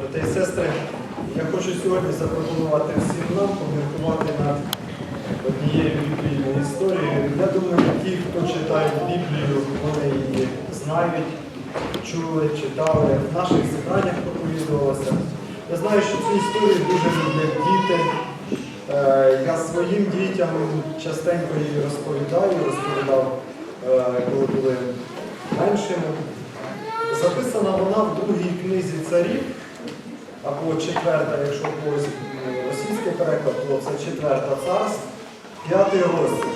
Брати і сестри, я хочу сьогодні запропонувати всім нам поміркувати над однією біблійною історією. Я думаю, ті, хто читає Біблію, вони її знають, чули, читали, в наших зібраннях проповідувалося. Я знаю, що цю історію дуже люблять діти. Е, Я своїм дітям частенько її розповідаю, розповідав, е, коли були меншими. Записана вона в другій книзі царів, або четверта, якщо когось російський переклад, то це четверта царств, п'ятий розділ.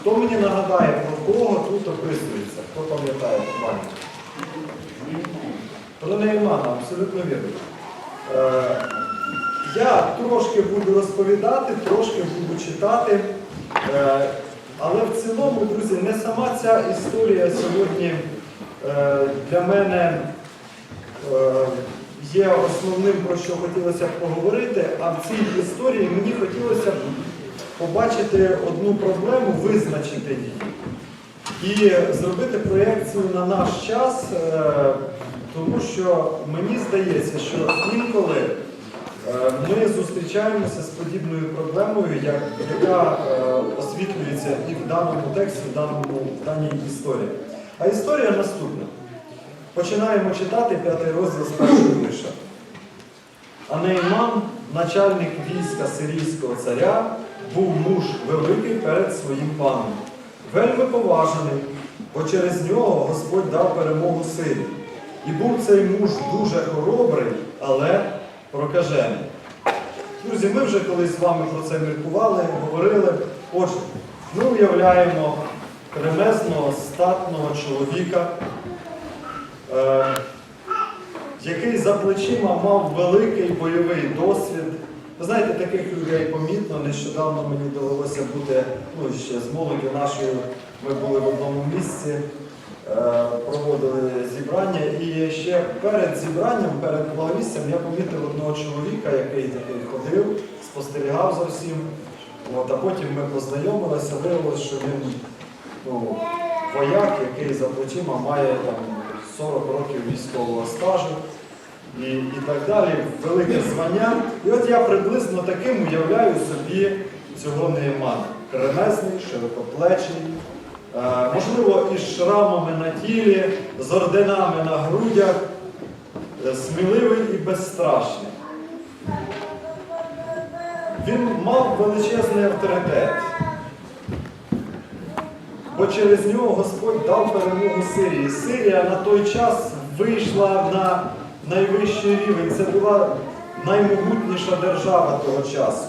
Хто мені нагадає, про кого тут описується? Хто пам'ятає Ваня? Про Неймана, абсолютно вірно. Е, я трошки буду розповідати, трошки буду читати. Е, але в цілому, друзі, не сама ця історія сьогодні е, для мене є основним, про що хотілося б поговорити, а в цій історії мені хотілося б побачити одну проблему, визначити її. І зробити проєкцію на наш час, е, тому що мені здається, що інколи е, ми зустрічаємося з подібною проблемою, яка е, освітлюється і в даному тексті, в, даному, в даній історії. А історія наступна. Починаємо читати п'ятий розділ з першого вірша. А Нейман, начальник війська сирійського царя, був муж великий перед своїм паном, вельми поважений, бо через нього Господь дав перемогу силі. І був цей муж дуже хоробрий, але прокажений. Друзі, ми вже колись з вами про це міркували, говорили. Отже, ми уявляємо кремезного, статного чоловіка, який за плечима мав великий бойовий досвід. Ви знаєте, таких людей помітно. Нещодавно мені довелося бути, ну ще з молоддю нашою, ми були в одному місці, е, проводили зібрання. І ще перед зібранням, перед благовістям я помітив одного чоловіка, який такий ходив, спостерігав за всім. От, а потім ми познайомилися, виявилося, що він ну, вояк, який за плечима має там 40 років військового стажу і, і так далі, велике звання. І от я приблизно таким уявляю собі цього Неймана. Кремезний, широкоплечий, е, можливо, із шрамами на тілі, з орденами на грудях, е, сміливий і безстрашний. Він мав величезний авторитет. Бо через нього Господь дав перемогу Сирії. Сирія на той час вийшла на найвищий рівень. Це була наймогутніша держава того часу.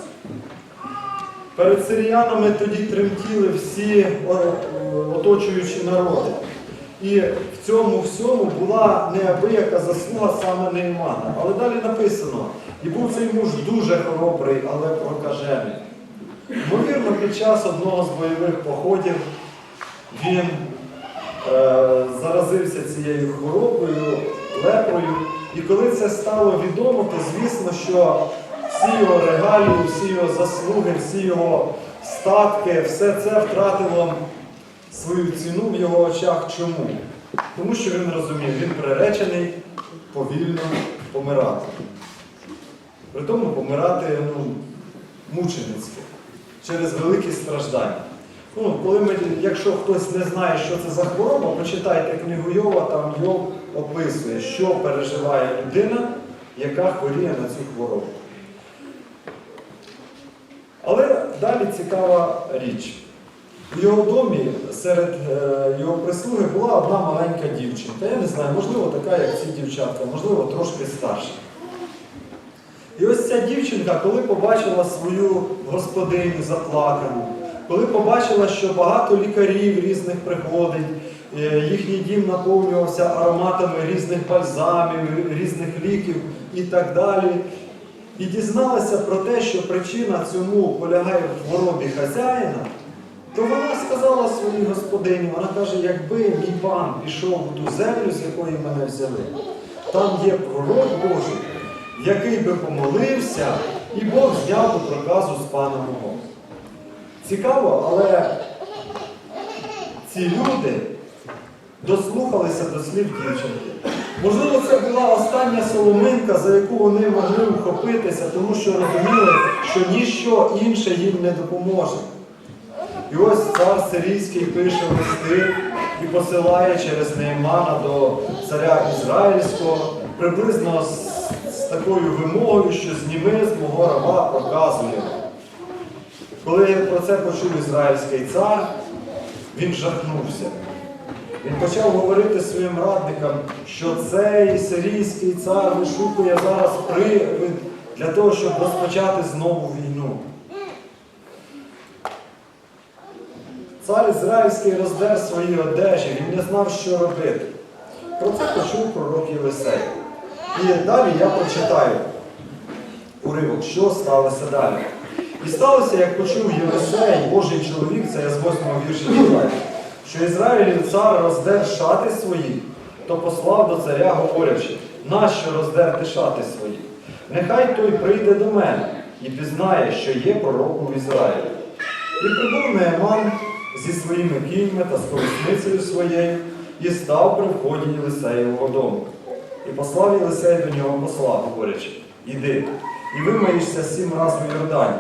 Перед сиріянами тоді тремтіли всі оточуючі народи. І в цьому всьому була неабияка заслуга саме Неймана. Але далі написано, і був цей муж дуже хоробрий, але прокажений. Ймовірно, під час одного з бойових походів він е, заразився цією хворобою, лепрою. І коли це стало відомо, то звісно, що всі його регалії, всі його заслуги, всі його статки, все це втратило свою ціну в його очах. Чому? Тому що він розумів, він приречений повільно помирати. При тому помирати ну, мученицьки, через великі страждання. Ну, коли ми, якщо хтось не знає, що це за хвороба, почитайте книгу Йова, там Йов описує, що переживає людина, яка хворіє на цю хворобу. Але далі цікава річ. У його домі серед е, його прислуги була одна маленька дівчинка. Я не знаю, можливо, така, як ці дівчатка, можливо, трошки старша. І ось ця дівчинка, коли побачила свою господиню заплакану, коли побачила, що багато лікарів різних приходить, е, їхній дім наповнювався ароматами різних бальзамів, різних ліків і так далі. І дізналася про те, що причина цьому полягає в хворобі хазяїна, то вона сказала своїй господині, вона каже, якби мій пан пішов у ту землю, з якої мене взяли, там є пророк Божий, який би помолився, і Бог зняв би проказу з пана мого. Цікаво, але ці люди дослухалися до слів дівчинки. Можливо, це була остання. соломинка, за яку вони могли ухопитися, тому що розуміли, що ніщо інше їм не допоможе. І ось цар сирійський пише листи і посилає через Неймана до царя Ізраїльського приблизно з, з такою вимогою, що зніми з мого раба проказує. Коли про це почув ізраїльський цар, він жахнувся. Він почав говорити своїм радникам, що цей сирійський цар вишукує зараз привид для того, щоб розпочати знову війну. Цар Ізраїльський роздер свої одежі, він не знав, що робити. Про це почув пророк Єлисей. І далі я прочитаю уривок, що сталося далі. І сталося, як почув Єлисей, Божий чоловік, це я з 8 вірші читаю, що Ізраїлів цар роздер шати свої, то послав до царя, говорячи, нащо роздерти шати свої? Нехай той прийде до мене і пізнає, що є пророком в Ізраїлі. І прибув Нееман зі своїми кіньми та з колесницею своєю і став при вході Єлисеєвого дому. І послав Єлисей до нього посла, говорячи, іди, і вимиєшся сім разів у Йордані,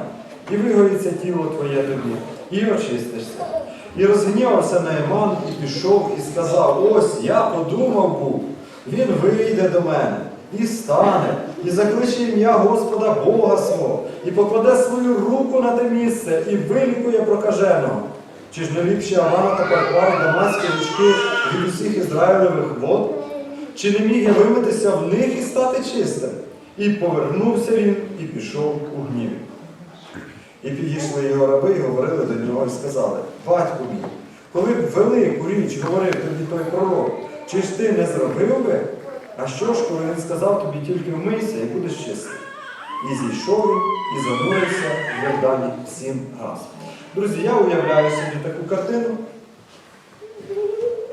і вигоїться тіло твоє тобі, і очистишся. І розгнівався Наїман, і пішов, і сказав: Ось я подумав був, він вийде до мене, і стане, і закличе ім'я Господа Бога свого, і покладе свою руку на те місце, і вилікує прокаженого. Чи ж не ліпше Авана та Парпар дамаські річки від усіх Ізраїлевих вод? Чи не міг я вимитися в них і стати чистим? І повернувся він і пішов у гніві. І підійшли його раби і говорили до нього і сказали, батьку мій, коли б велику річ говорив тобі той пророк, чи ж ти не зробив би? А що ж, коли він сказав тобі тільки вмийся і будеш чистий? І зійшов і занурився в Йордані сім раз. Друзі, я уявляю собі таку картину.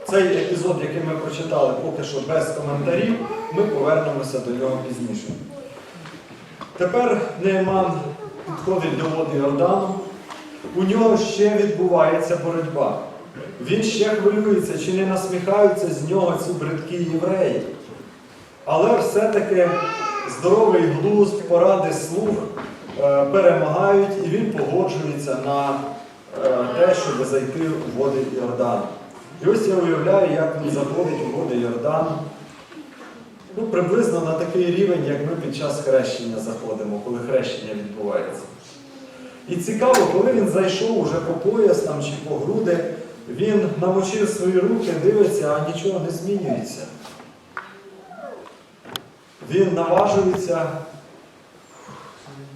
Цей епізод, який ми прочитали, поки що без коментарів, ми повернемося до нього пізніше. Тепер Нейман підходить до води Йордану. У нього ще відбувається боротьба. Він ще хвилюється, чи не насміхаються з нього ці бридкі євреї. Але все-таки здоровий глузд, поради слух е, перемагають, і він погоджується на е, те, щоб зайти у води Йордану. І ось я уявляю, як він заходить у води Йордану. Ну, приблизно на такий рівень, як ми під час хрещення заходимо, коли хрещення відбувається. І цікаво, коли він зайшов уже по пояс там, чи по груди, він намочив свої руки, дивиться, а нічого не змінюється. Він наважується,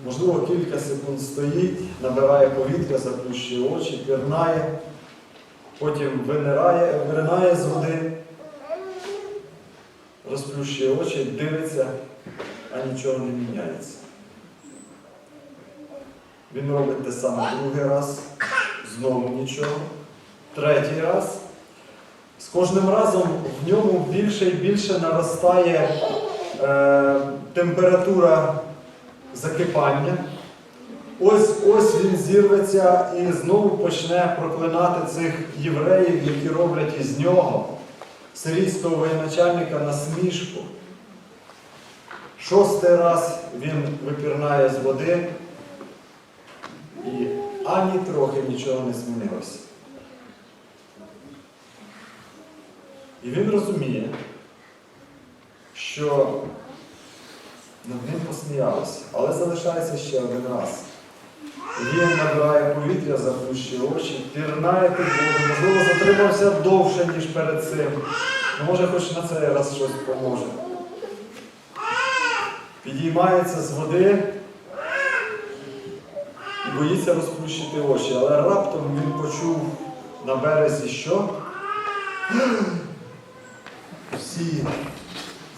можливо, кілька секунд стоїть, набирає повітря, заплющує очі, пірнає, потім винирає, виринає з води, розплющує очі, дивиться, а нічого не міняється. Він робить те саме другий раз, знову нічого, третій раз. З кожним разом в ньому більше і більше наростає е, температура закипання. Ось ось він зірветься і знову почне проклинати цих євреїв, які роблять із нього, сирійського воєначальника, насмішку. Шостий раз він випірнає з води і ані трохи нічого не змінилося. І він розуміє, що над ним посміялися, але залишається ще один раз. Він набирає повітря, заплющує очі, пірнає під воду, можливо, затримався довше, ніж перед цим. Ну, Може, хоч на цей раз щось поможе. Підіймається з води і боїться розплющити очі, але раптом він почув на березі що? Всі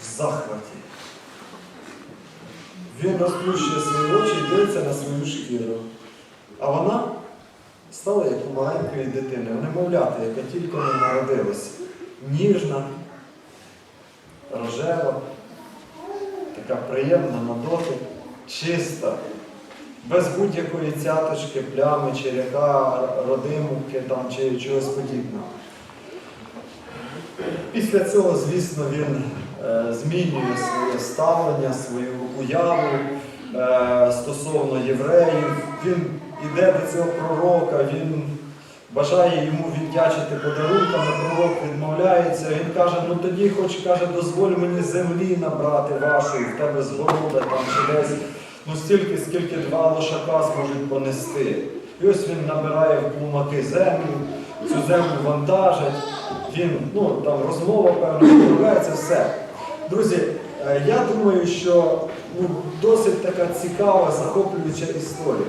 в захваті. Він розплющує свої очі і дивиться на свою шкіру. А вона стала як у маленької дитини, немовляти, яка тільки не народилася. Ніжна, рожева, така приємна на дотик, чиста, без будь-якої цяточки, плями, черяка, родимки там, чи чогось подібного. Після цього, звісно, він е, змінює своє ставлення, свою уяву е, стосовно євреїв. Він іде до цього пророка, він бажає йому віддячити подарунками, пророк відмовляється. Він каже, ну тоді хоч каже, дозволь мені землі набрати вашої, в тебе згорода там чи десь, ну стільки, скільки два лошака зможуть понести. І ось він набирає в плумаки землю, цю землю вантажить, він, ну там розмова певна, відправляється все. Друзі, е, я думаю, що ну, досить така цікава, захоплююча історія.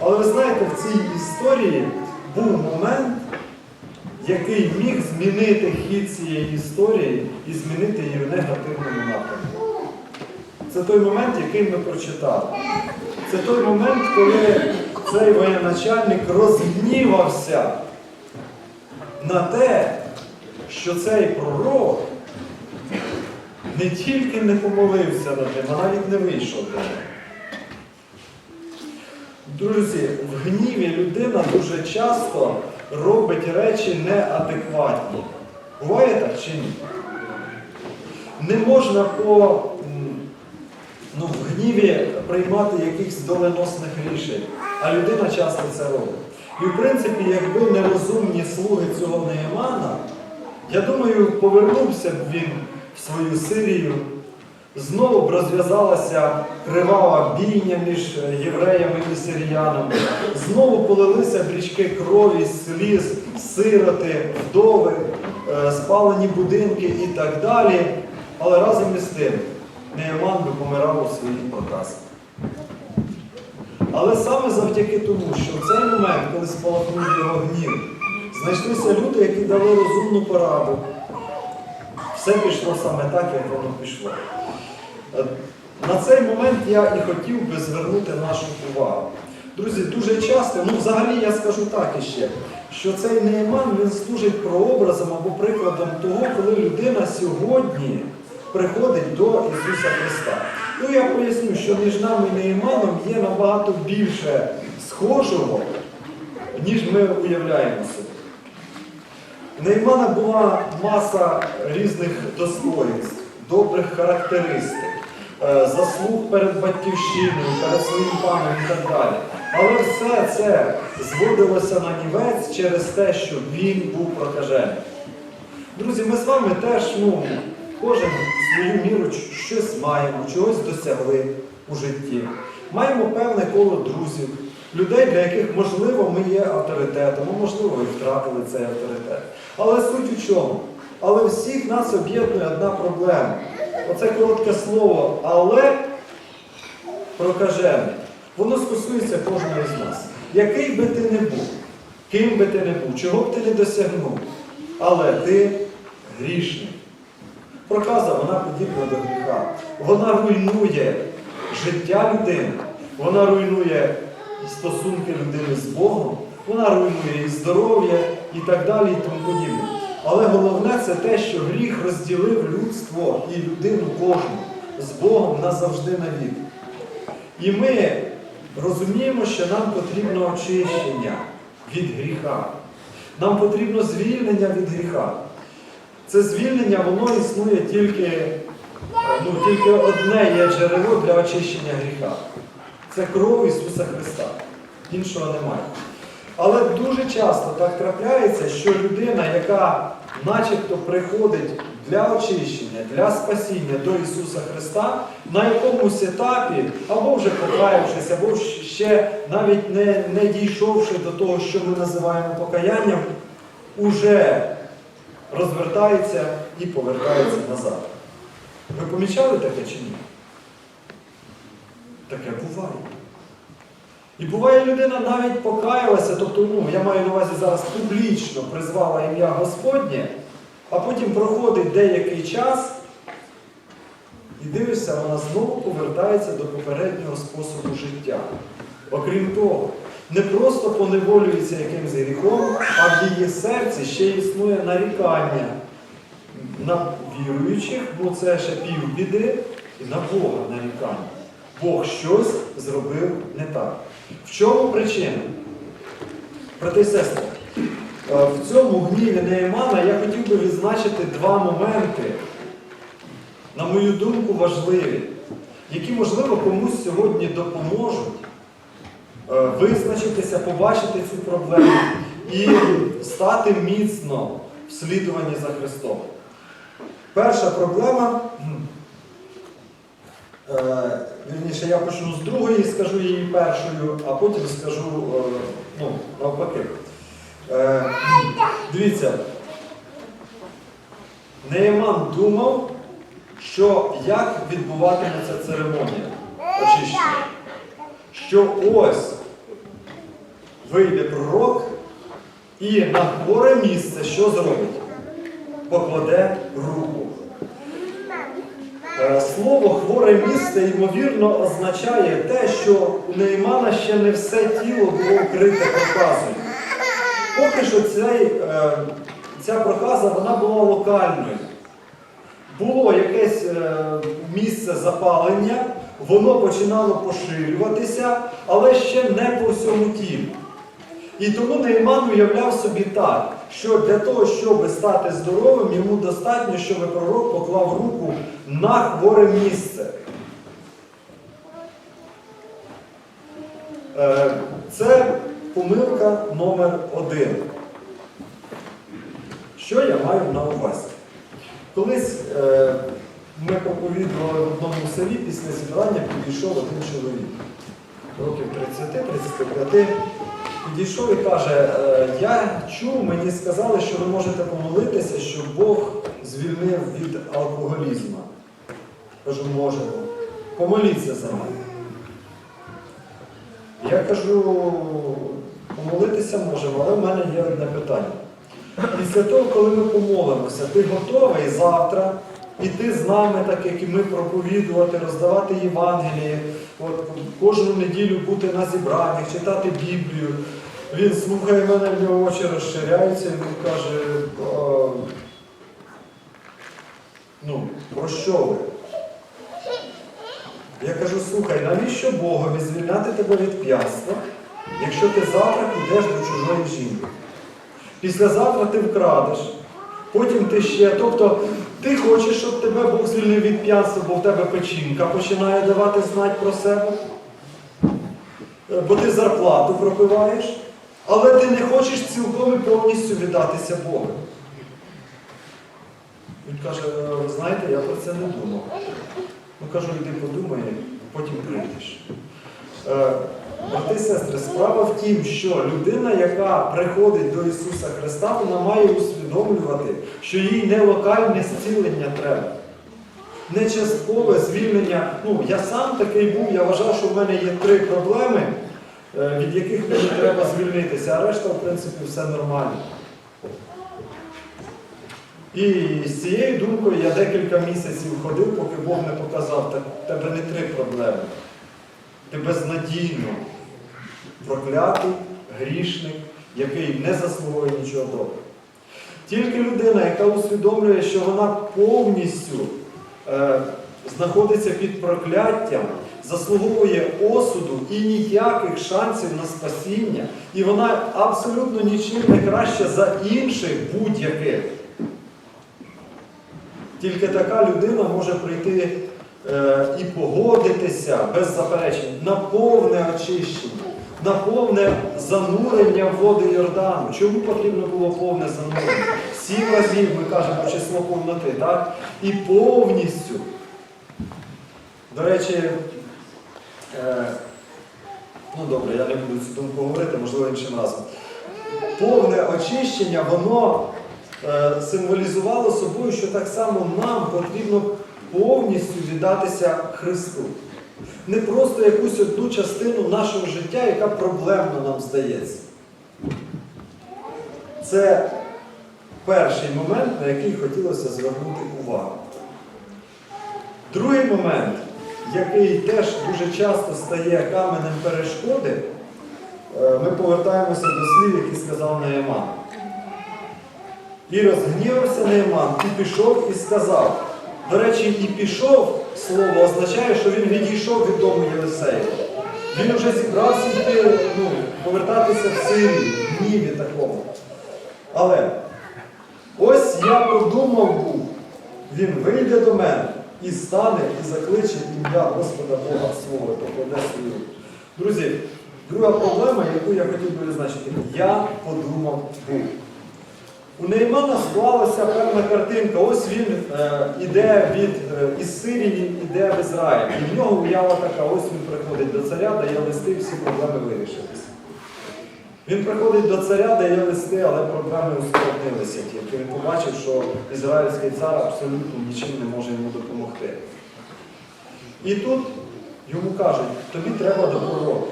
Але ви знаєте, в цій історії був момент, який міг змінити хід цієї історії і змінити її в негативному напрямку. Це той момент, який ми прочитали. Це той момент, коли цей воєначальник розгнівався на те, що цей пророк не тільки не помолився над ним, а навіть не вийшов до нього. Друзі, в гніві людина дуже часто робить речі неадекватні. Буває так чи ні? Не можна по ну, в гніві приймати якихось доленосних рішень, а людина часто це робить. І в принципі, якби нерозумні слуги цього Неємана, я думаю, повернувся б він в свою Сирію, знову б розв'язалася кривава бійня між євреями і сиріянами, знову полилися б річки крові, сліз, сироти, вдови, е, спалені будинки і так далі. Але разом із тим Неєман би помирав у своїх проказах. Але саме завдяки тому, що в цей момент, коли спалахнув його гнів, знайшлися люди, які дали розумну пораду. Все пішло саме так, як воно пішло. Е, На цей момент я і хотів би звернути нашу увагу. Друзі, дуже часто, ну взагалі я скажу так іще, що цей Нейман він служить прообразом або прикладом того, коли людина сьогодні приходить до Ісуса Христа. Ну я поясню, що між нами і Нейманом є набагато більше схожого, ніж ми уявляємо собі. Неймана була маса різних достоїнств, добрих характеристик, е, заслуг перед батьківщиною, перед своїм паном і так далі. Але все це зводилося на нівець через те, що він був прокажений. Друзі, ми з вами теж, ну, кожен свою міру щось маємо, чогось досягли у житті. Маємо певне коло друзів, людей, для яких, можливо, ми є авторитетом, а можливо, і втратили цей авторитет. Але суть у чому? Але всіх нас об'єднує одна проблема. Оце коротке слово, але прокажений. Воно стосується кожного з нас. Який би ти не був, ким би ти не був, чого б ти не досягнув, але ти грішний. Проказа, вона подібна до гріха. Вона руйнує життя людини, вона руйнує стосунки людини з Богом, вона руйнує і здоров'я і так далі, і тому подібне. Але головне це те, що гріх розділив людство і людину кожну з Богом назавжди навік. І ми розуміємо, що нам потрібно очищення від гріха. Нам потрібно звільнення від гріха. Це звільнення, воно існує тільки, ну, тільки одне є джерело для очищення гріха. Це кров Ісуса Христа. Іншого немає. Але дуже часто так трапляється, що людина, яка начебто приходить для очищення, для спасіння до Ісуса Христа, на якомусь етапі, або вже покаявшись, або ще навіть не, не дійшовши до того, що ми називаємо покаянням, уже розвертається і повертається назад. Ви помічали таке чи ні? Таке буває. І буває, людина навіть покаялася, тобто, ну, я маю на увазі зараз публічно призвала ім'я Господнє, а потім проходить деякий час, і дивишся, вона знову повертається до попереднього способу життя. Окрім того, не просто поневолюється якимсь гріхом, а в її серці ще існує нарікання на віруючих, бо це ще півбіди, і на Бога нарікання. Бог щось зробив не так. В чому причина? Брати і сестри, е, в цьому гніві Неємана я хотів би відзначити два моменти, на мою думку, важливі, які, можливо, комусь сьогодні допоможуть е, визначитися, побачити цю проблему і стати міцно в слідуванні за Христом. Перша проблема, вірніше, я почну з другої, скажу її першою, а потім скажу е, ну, навпаки. Е, Дивіться, Неєман думав, що як відбуватиметься церемонія очищення. Що ось вийде пророк і на хворе місце що зробить? Покладе руку. Слово хворе місце, ймовірно, означає те, що у Неймана ще не все тіло було вкрите проказою. Поки що цей, е, ця проказа вона була локальною. Було якесь е, місце запалення, воно починало поширюватися, але ще не по всьому тілу. І тому Нейман уявляв собі так, що для того, щоб стати здоровим, йому достатньо, щоб пророк поклав руку на хворе місце. Е, Це помилка номер один. Що я маю на увазі? Колись е, ми проповідували в одному селі після зібрання підійшов один чоловік, років 30-35, підійшов і каже, е, я чув, мені сказали, що ви можете помолитися, щоб Бог звільнив від алкоголізму. Кажу, можемо. Помоліться за мене. Я кажу, помолитися можемо, але в мене є одне питання. Після того, коли ми помолимося, ти готовий завтра іти з нами, так як і ми проповідувати, роздавати Євангеліє, от, кожну неділю бути на зібраннях, читати Біблію. Він слухає мене, в нього очі розширяються, він каже, «А, ну, про що ви? Я кажу, слухай, навіщо Богові звільняти тебе від п'янства, якщо ти завтра підеш до чужої жінки? Післязавтра ти вкрадеш, потім ти ще. Тобто ти хочеш, щоб тебе Бог звільнив від п'янства, бо в тебе печінка починає давати знати про себе, Е, бо ти зарплату пропиваєш, але ти не хочеш цілком і повністю віддатися Богу. Він каже, «Е, знаєте, я про це не думав. Ну кажу, йди подумай, потім прийдеш. Брати сестри, справа в тім, що людина, яка приходить до Ісуса Христа, вона має усвідомлювати, що їй не локальне зцілення треба. Не часткове звільнення. Ну, я сам такий був, я вважав, що в мене є три проблеми, е, від яких мені треба звільнитися, а решта, в принципі, все нормально. І з цією думкою я декілька місяців ходив, поки Бог не показав, тебе не три проблеми. Ти безнадійно проклятий, грішник, який не заслуговує нічого доброго. Тільки людина, яка усвідомлює, що вона повністю е, знаходиться під прокляттям, заслуговує осуду і ніяких шансів на спасіння, і вона абсолютно нічим не краща за інших будь-яких. Тільки така людина може прийти і погодитися без заперечень на повне очищення, на повне занурення води Йордану. Чому потрібно було повне занурення? Сім разів ми кажемо число повноти, так? І повністю. До речі, е, ну добре, я не буду цю думку говорити, можливо, іншим разом. Повне очищення, воно е, символізувало собою, що так само нам потрібно повністю віддатися Христу. Не просто якусь одну частину нашого життя, яка проблемна нам здається. Це перший момент, на який хотілося звернути увагу. Другий момент, який теж дуже часто стає каменем перешкоди, е, ми повертаємося до слів, які сказав Неєман. І розгнівався Неєман, і пішов і сказав. До речі, і пішов слово означає, що він відійшов від дому Єлисея. Він вже зібрався йти, ну, повертатися в Сирію, в гніві такому. Але ось я подумав був, він вийде до мене, і стане, і закличе ім'я Господа Бога свого, покладе свою. Друзі, друга проблема, яку я хотів би визначити, я подумав був. У Неймана склалася певна картинка. Ось він е, іде від е, із Сирії, іде в Ізраїль. І в нього уява така, ось він приходить до царя, дає листи, всі проблеми вирішились. Він приходить до царя, дає листи, але проблеми ускладнилися тільки. Він побачив, що ізраїльський цар абсолютно нічим не може йому допомогти. І тут йому кажуть, тобі треба до пророка.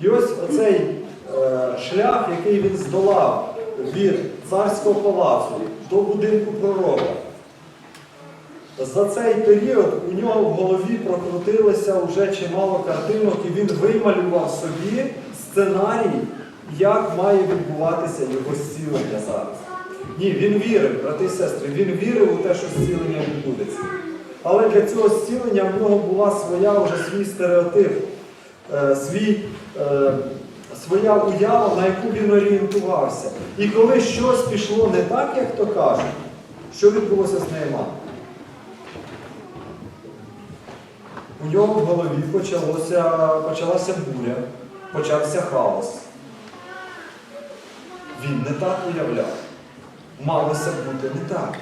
І ось оцей е, шлях, який він здолав від царського палацу до будинку пророка. За цей період у нього в голові прокрутилося вже чимало картинок, і він вималював собі сценарій, як має відбуватися його зцілення зараз. Ні, він вірив, брати і сестри, він вірив у те, що зцілення відбудеться. Але для цього зцілення в нього була своя вже свій стереотип, е, свій, е, своя уява, на яку він орієнтувався. І коли щось пішло не так, як то кажуть, що відбулося з Нейманом? У нього в голові почалося, почалася буря, почався хаос. Він не так уявляв. Малося бути не так.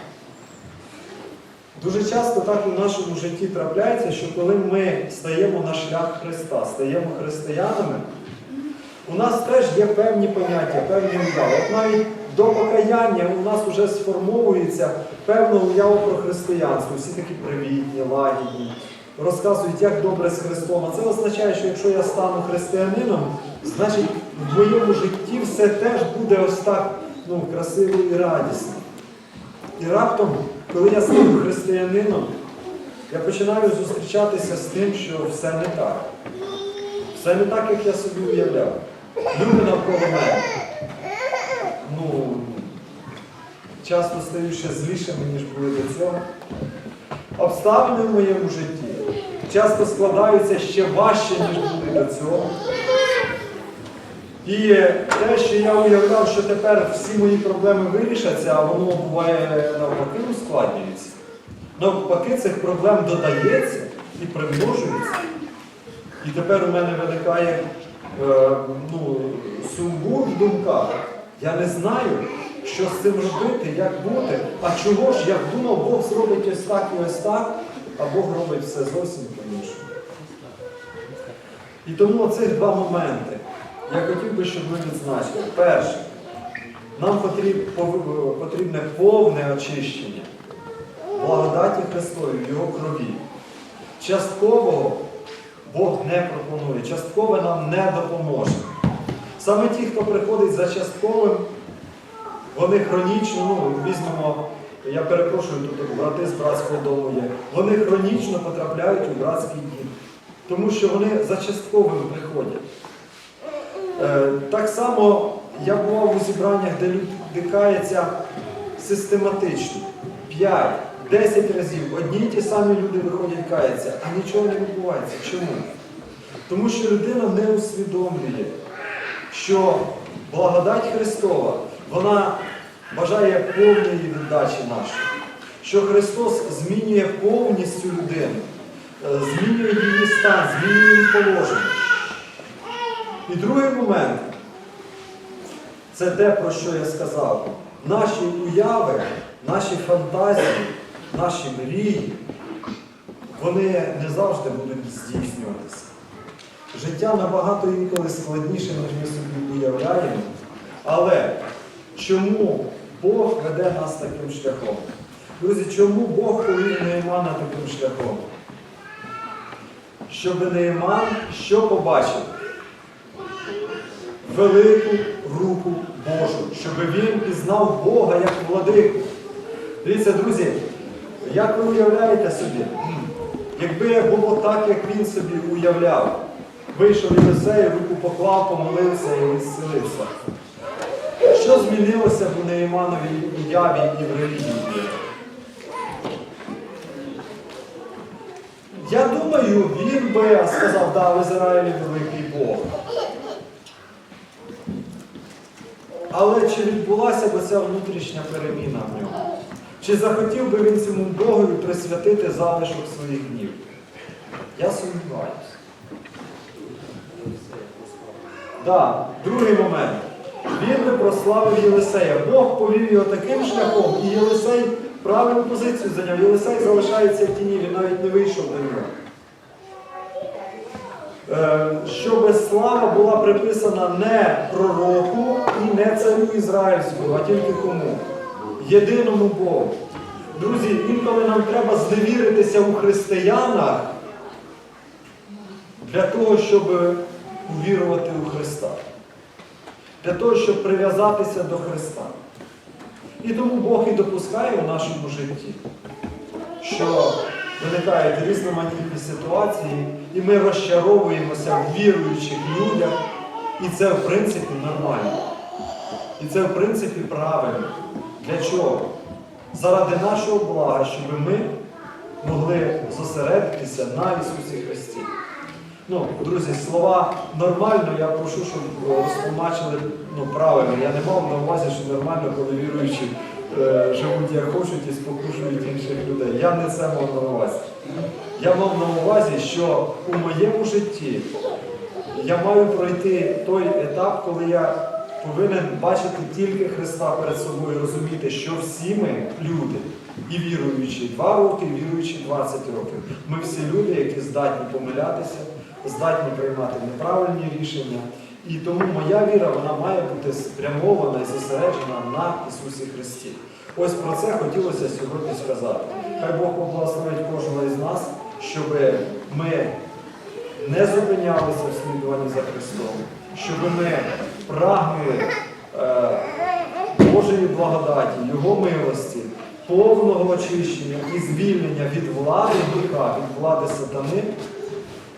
Дуже часто так у нашому житті трапляється, що коли ми стаємо на шлях Христа, стаємо християнами, у нас теж є певні поняття, певні уяви. От навіть до покаяння у нас вже сформовується певна уява про християнство. Всі такі привітні, лагідні, розказують, як добре з Христом. А це означає, що якщо я стану християнином, значить в моєму житті все теж буде ось так ну, красиво і радісно. І раптом, коли я стану християнином, я починаю зустрічатися з тим, що все не так. Все не так, як я собі уявляв. Люди навколо мене. Ну, часто стаю ще злішими, ніж були до цього. Обставини в моєму житті часто складаються ще важче, ніж були до цього. І те, що я уявляв, що тепер всі мої проблеми вирішаться, а воно буває навпаки ускладнюється. Навпаки, цих проблем додається і примножується. І тепер у мене виникає ну, сумбур в думках. Я не знаю, що з цим робити, як бути. А чого ж я думав, Бог зробить ось так і ось так, а Бог робить все зовсім по-іншому. І тому оцих два моменти я хотів би, щоб ми відзначили. Перше, нам потрібне повне очищення благодаті Христові в Його крові. Часткового Бог не пропонує, часткове нам не допоможе. Саме ті, хто приходить за частковим, вони хронічно, ну, візьмемо, я перепрошую, тут брати з братського дому є, вони хронічно потрапляють у братський дім, тому що вони за частковим приходять. Е, Так само я бував у зібраннях, де люди каються систематично. 5, 10 разів. Одні й ті самі люди виходять каються, а нічого не відбувається. Чому? Тому що людина не усвідомлює, що благодать Христова, вона бажає повної віддачі нашої. Що Христос змінює повністю людину, е, змінює її стан, змінює її положення. І другий момент це те, про що я сказав. Наші уяви, наші фантазії, наші мрії, вони не завжди будуть здійснюватися. Життя набагато інколи складніше, ніж ми собі уявляємо. Але чому Бог веде нас таким шляхом? Друзі, чому Бог повів Неймана таким шляхом? Щоб Нейман що побачив? велику руку Божу, щоб він пізнав Бога як владику. Дивіться, друзі, як ви уявляєте собі, якби було так, як він собі уявляв, вийшов із Єлисея, руку поклав, помолився і зцілився. Що змінилося б у Неїмановій уяві і в релігії? Я думаю, він би сказав, да, в Ізраїлі великий Бог. Але чи відбулася б ця внутрішня переміна в ньому? Чи захотів би він цьому Богові присвятити залишок своїх днів? Я сумніваюся. Так, другий момент. Він би прославив Єлисея. Бог повів його таким шляхом, і Єлисей правильну позицію зайняв. Єлисей залишається в тіні, він навіть не вийшов до нього. Е, Щоб слава була приписана не пророку і не царю Ізраїльському, а тільки кому? Єдиному Богу. Друзі, інколи нам треба зневіритися у християнах для того, щоб увірувати у Христа. Для того, щоб прив'язатися до Христа. І тому Бог і допускає у нашому житті, що виникають різноманітні ситуації, і ми розчаровуємося в віруючих людях, і це в принципі нормально. І це в принципі правильно. Для чого? Заради нашого блага, щоб ми могли зосередитися на Ісусі Христі. Ну, друзі, слова нормально, я прошу, щоб е, розтлумачили ну, правильно. Я не мав на увазі, що нормально, коли віруючі е, живуть як хочуть і спокушують інших людей. Я не це мав на увазі. Я мав на увазі, що у моєму житті я маю пройти той етап, коли я повинен бачити тільки Христа перед собою, розуміти, що всі ми люди, і віруючі 2 роки, і віруючі 20 років. Ми всі люди, які здатні помилятися, здатні приймати неправильні рішення. І тому моя віра вона має бути спрямована і зосереджена на Ісусі Христі. Ось про це хотілося сьогодні сказати. Хай Бог поблагословить кожного із нас, щоб ми не зупинялися в слідуванні за Христом, щоб ми прагнули е, Божої благодаті, Його милості, повного очищення і звільнення від влади гріха, від влади сатани,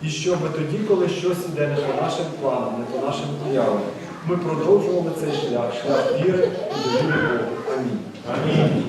і щоб тоді, коли щось іде не по нашим планам, не по нашим уявам, ми продовжували цей шлях, шлях віри і довіри Богу. Амінь. Амінь.